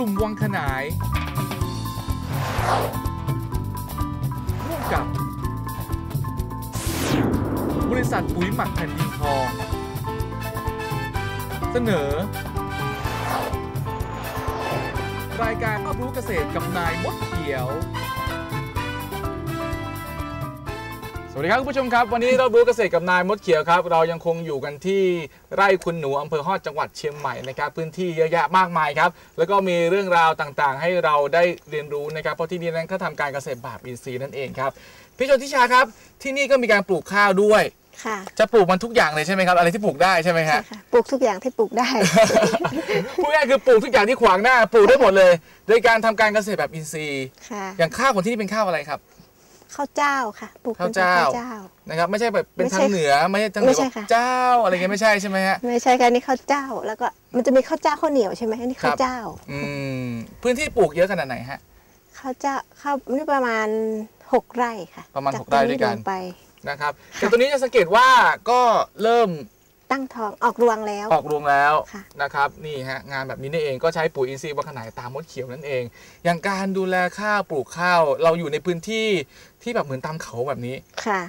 ลุ่มวังขนาย ร่วมกับ บริษัทปุ๋ยหมักแผ่นดินทอง เสนอ รายการรอบรู้เกษตรกับนายมดเขียว สวัสดีครับคุณผู้ชมครับ วันนี้เรารู้เกษตรกับนายมดเขียวครับ เรายังคงอยู่กันที่ไร่คุณหนูอำเภอฮอดจังหวัดเชียงใหม่นะครับพื้นที่เยอะแยะมากมายครับแล้วก็มีเรื่องราวต่างๆ ให้เราได้เรียนรู้นะครับเพราะที่นี่นั้นเขาทำการเกษตรแบบอินทรีย์นั่นเองครับพี่ชนทิชาครับที่นี่ก็มีการปลูกข้าวด้วย ค่ะจะปลูกมันทุกอย่างเลยใช่ไหมครับอะไรที่ปลูกได้ใช่ไหมใช่ฮะ ค่ะ ปลูกทุกอย่างที่ปลูกได้ พูดง่ายๆคือปลูกทุกอย่างที่ขวางหน้าปลูกได้หมดเลย โดยการทำการเกษตรแบบอินทรีย์ ค่ะ อย่างข้าวของที่นี่เป็นข้าวอะไรครับ ข้าวเจ้าค่ะปลูกเป็นข้าวเจ้าข้าวเจ้านะครับ ไม่ใช่แบบเป็นไม่ใช่ทางเหนือไม่ใช่ทางเหนืไม่อใช่แบบค่ะเจ้าอะไรเงี้ยไม่ใช่ใช่ไหมฮะไม่ใช่ค่ะนี่ข้าวเจ้า แล้วก็มันจะมีข้าวเจ้าข้าวเหนียวใช่ไหมอันนี้ครัข้าบวเจ้า อืมพื้นที่ปลูกเยอะขนาดไหนฮะข้าวเจ้าข้าวนี่ประมาณหกไร่ค่ะ ประมาณจหกไร่ด้วยกันตงลงไปนะครับค่ะแต่ตัวนี้จะสังเกตว่าก็เริ่ม ตั้งท้องออกรวงแล้ว ออกรวงแล้วค่ะนะครับนี่ฮะงานแบบนี้นี่เองก็ใช้ปุ๋ยอินทรีย์วังขนายตามมดเขียวนั่นเอง อย่างการดูแลข้าวปลูกข้าว เราอยู่ในพื้นที่ที่แบบเหมือนตามเขาแบบนี้ค่ะ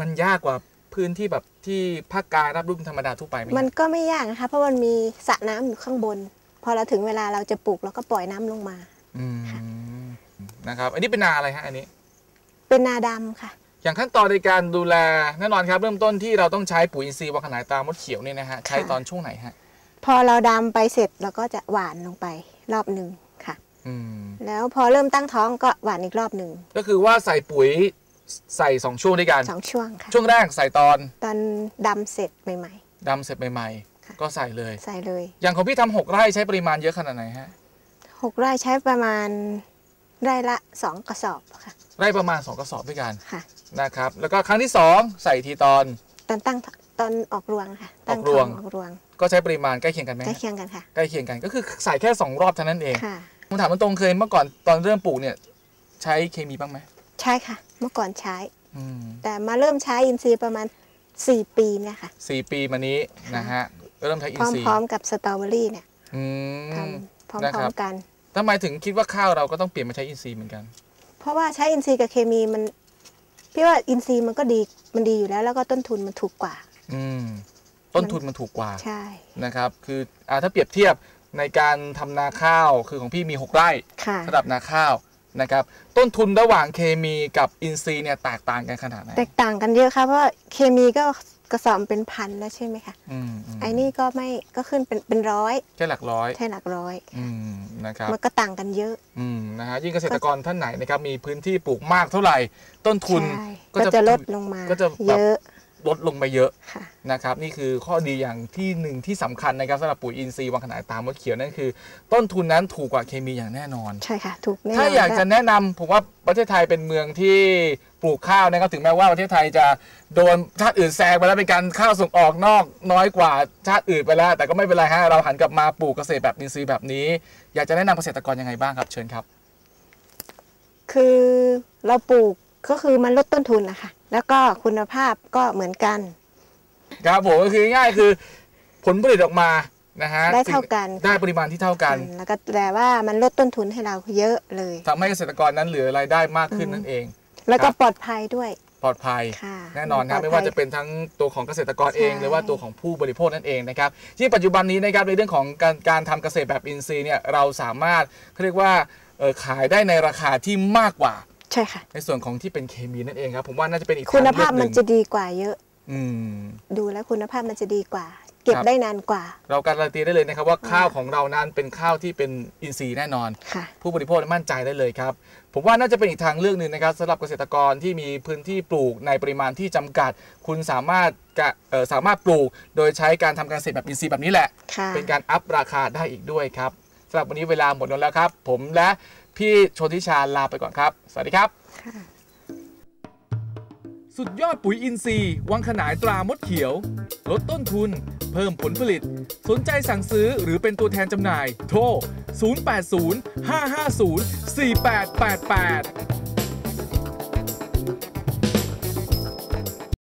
มันยากกว่าพื้นที่แบบที่ภาคกลางรับรุ่มธรรมดาทั่วไปไหมมันก็ไม่ยากนะคะ เพราะมันมีสระน้ำอยู่ข้างบน พอเราถึงเวลาเราจะปลูกเราก็ปล่อยน้ำลงมาอืมนะครับ อันนี้เป็นนาอะไรฮะอันนี้ เป็นนาดำค่ะ อย่างขั้นตอนในการดูแลแน่นอนครับ เริ่มต้นที่เราต้องใช้ปุ๋ยอินทรีย์วังขนายตามมดเขียวเนี่ยนะฮะใช้ตอนช่วงไหนฮะพอเราดำไปเสร็จเราก็จะหวานลงไปรอบหนึ่งค่ะอืมแล้วพอเริ่มตั้งท้องก็หวานอีกรอบหนึ่งก็คือว่าใส่ปุ๋ยใส่สองช่วงด้วยกันสองช่วงค่ะช่วงแรกใส่ตอนตอนดำเสร็จใหม่ดำเสร็จใหม่ค่ะๆก็ใส่เลยๆใส่เลย อย่างของพี่ทำหกไร่ใช้ปริมาณเยอะขนาดไหนฮะหกไร่ใช้ประมาณไร่ละสองกระสอบค่ะไร่ประมาณ2กระสอบด้วยกันค่ะ นะครับ แล้วก็ครั้งที่ 2 ใส่ทีตอน ตอนตั้งตอนออกรวงค่ะตั้งออกรวง ท้ออกรวงก็ใช้ปริมาณใกล้เคียงกันไหมใกล้ฮะเคียงกันค่ะ ใกล้เคียงกันก็คือใส่แค่ 2 รอบเท่านั้นเองค่ะ ผมถามมันตรงๆเคยเมื่อก่อนตอนเริ่มปลูกเนี่ย ใช้เคมีบ้างไหมใช่ค่ะ เมื่อก่อนใช้ อืมแต่มาเริ่มใช้อินทรีย์ประมาณ 4 ปีเนี่ยค่ะ สี่ปีมานี้นะฮะเริ่มใช้อิพนทรีย์ร้อมๆกับสตรอเบอรี่เนี่ยอืทมำพร้นะคอรัมบๆกัน ทำไมถึงคิดว่าข้าวเราก็ต้องเปลี่ยนมาใช้อินทรีย์เหมือนกัน เพราะว่าใช้อินทรีย์กับเคมีมัน พี่ว่าอินทรีย์มันก็ดีมันดีอยู่แล้ว แล้วก็ต้นทุนมันถูกกว่า อืมต้นทุนมันถูกกว่าใช่นะครับ คืออ่าถ้าเปรียบเทียบในการทำนาข้าวคือของพี่มี 6 ไร่ค่ะระดับนาข้าว นะครับต้นทุนระหว่างเคมีกับอินทรีย์เนี่ยแตกต่างกันขนาดไหนแตกต่างกันเยอะค่ะเพราะว่าเคมีก็กระสอบเป็นพันแล้วใช่ไหมคะอืมอืมไอ้นี่ก็ไม่ก็ขึ้นเป็นเป็นร้อยแค่หลักร้อยใช่หลักร้อยอืมนะครับมันก็ต่างกันเยอะอืมนะฮะยิ่งเกษตรกรท่านไหนนะครับมีพื้นที่ปลูกมากเท่าไหร่ ต้นทุนใช่ก็จะลดลงมาก็จะแบบเยอะ ลดลงไปเยอะค่ะนะครับ นี่คือข้อดีอย่างที่หนึ่งที่สำคัญนะครับสำหรับปุ๋ยอินทรีย์วังขนายตามมดเขียวนั่นคือ ต้นทุนนั้นถูกกว่าเคมีอย่างแน่นอนใช่ค่ะถูกแน่นอนถ้าอยากจะและแนะนำผมว่าประเทศไทยเป็นเมืองที่ปลูกข้าวนะครับถึงแม้ว่าประเทศไทยจะโดนชาติอื่นแซงไปแล้วเป็นการข้าวส่งออกนอกน้อยกว่าชาติอื่นไปแล้ว แต่ก็ไม่เป็นไรฮะเราหันกลับมาปลูกเกษตรแบบอินทรีย์แบบนี้ อยากจะแนะนำเกษตรกรยังไงบ้างครับเชิญครับ คือเราปลูกก็คือมันลดต้นทุนนะคะ แล้วก็คุณภาพก็เหมือนกัน ครับผมก็คือง่ายๆคือผลผลิตออกมานะฮะได้เท่ากันได้ปริมาณที่เท่ากันอืมแล้วก็แต่ว่ามันลดต้นทุนให้เราเยอะเลยทำให้เกษตรกรนั้นเหลือรายได้มากขึ้นนั่นเอง แล้วก็ครับปลอดภัยด้วยปลอดภัยค่ะแน่นอนครับปลไม่ดภัยว่าจะเป็นทั้งตัวของเกษตรกรเองใช่หรือว่าตัวของผู้บริโภคนั่นเองนะครับที่งปัจจุบันนี้นะครับในเรื่องของการการทำเกษตรแบบอินทรีย์เนี่ยเราสามารถเขาเรียกว่าเอ่อขายได้ในราคาที่มากกว่า ใช่ค่ะ ในส่วนของที่เป็นเคมีนั่นเองครับ ผมว่าน่าจะเป็นอีกคุณภาพทงเลือกหมันงจะดีกว่าเยอะ อืมดูแล้วคุณภาพมันจะดีกว่า เก็บครับได้นานกว่า เราการันตีได้เลยนะครับว่าข้าวของเรานั้นเป็นข้าวที่เป็นอินทรีย์แน่นอนค่ะผู้บริโภคมั่นใจได้เลยครับ ผมว่าน่าจะเป็นอีกทางเลือกหนึ่งนะครับสำหรับเกษตรกรที่มีพื้นที่ปลูกในปริมาณที่จำกัด คุณสามารถกะเอ่อสามารถปลูก โดยใช้การทำการเกษตรแบบอินทรีย์แบบนี้แหละค่ะเป็นการอัพราคาได้อีกด้วยครับสำหรับวันนี้เวลาหมดลงแล้วครับ ผมและ พี่โชติชาลาไปก่อนครับ สวัสดีครับค่ะสุดยอดปุ๋ยอินทรีย์วังขนายตรามดเขียว ลดต้นทุน เพิ่มผลผลิต สนใจสั่งซื้อหรือเป็นตัวแทนจำหน่าย โทร 080 550 4888